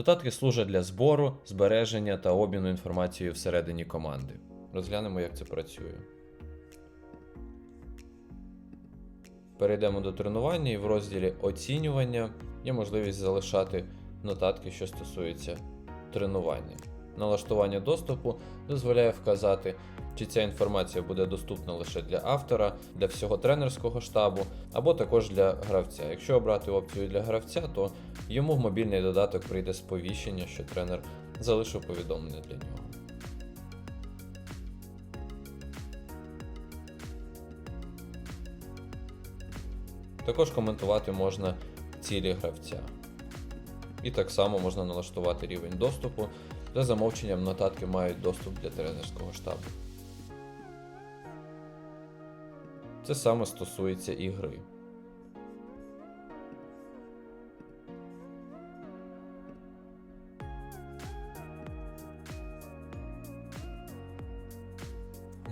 Нотатки служать для збору, збереження та обміну інформацією всередині команди. Розглянемо, як це працює. Перейдемо до тренування і в розділі оцінювання є можливість залишати нотатки, що стосуються тренування. Налаштування доступу дозволяє вказати, чи ця інформація буде доступна лише для автора, для всього тренерського штабу, або також для гравця. Якщо обрати опцію для гравця, то йому в мобільний додаток прийде сповіщення, що тренер залишив повідомлення для нього. Також коментувати можна цілі гравця. І так само можна налаштувати рівень доступу. За замовченням нотатки мають доступ для тренерського штабу. Це саме стосується і гри.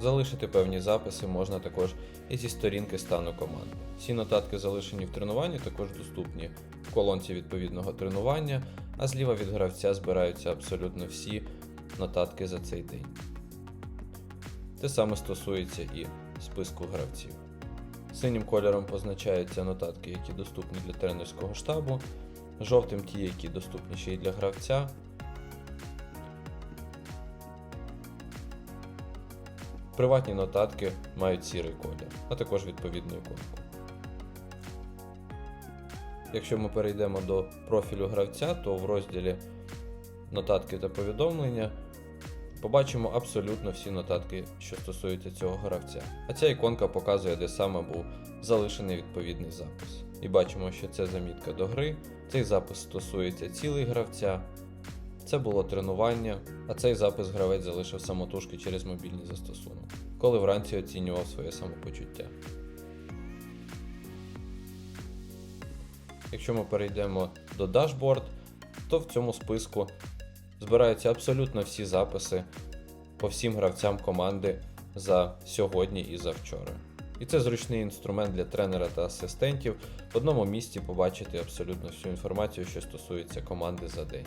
Залишити певні записи можна також і зі сторінки стану команди. Всі нотатки, залишені в тренуванні, також доступні в колонці відповідного тренування, а зліва від гравця збираються абсолютно всі нотатки за цей день. Те саме стосується і списку гравців. Синім кольором позначаються нотатки, які доступні для тренерського штабу, жовтим ті, які доступні ще й для гравця. Приватні нотатки мають сірий колір, а також відповідну іконку. Якщо ми перейдемо до профілю гравця, то в розділі Нотатки та повідомлення побачимо абсолютно всі нотатки, що стосуються цього гравця. А ця іконка показує, де саме був залишений відповідний запис. І бачимо, що це замітка до гри. Цей запис стосується цілий гравця. Це було тренування, а цей запис гравець залишив самотужки через мобільний застосунок, коли вранці оцінював своє самопочуття. Якщо ми перейдемо до Dashboard, то в цьому списку збираються абсолютно всі записи по всім гравцям команди за сьогодні і за вчора. І це зручний інструмент для тренера та асистентів в одному місці побачити абсолютно всю інформацію, що стосується команди за день.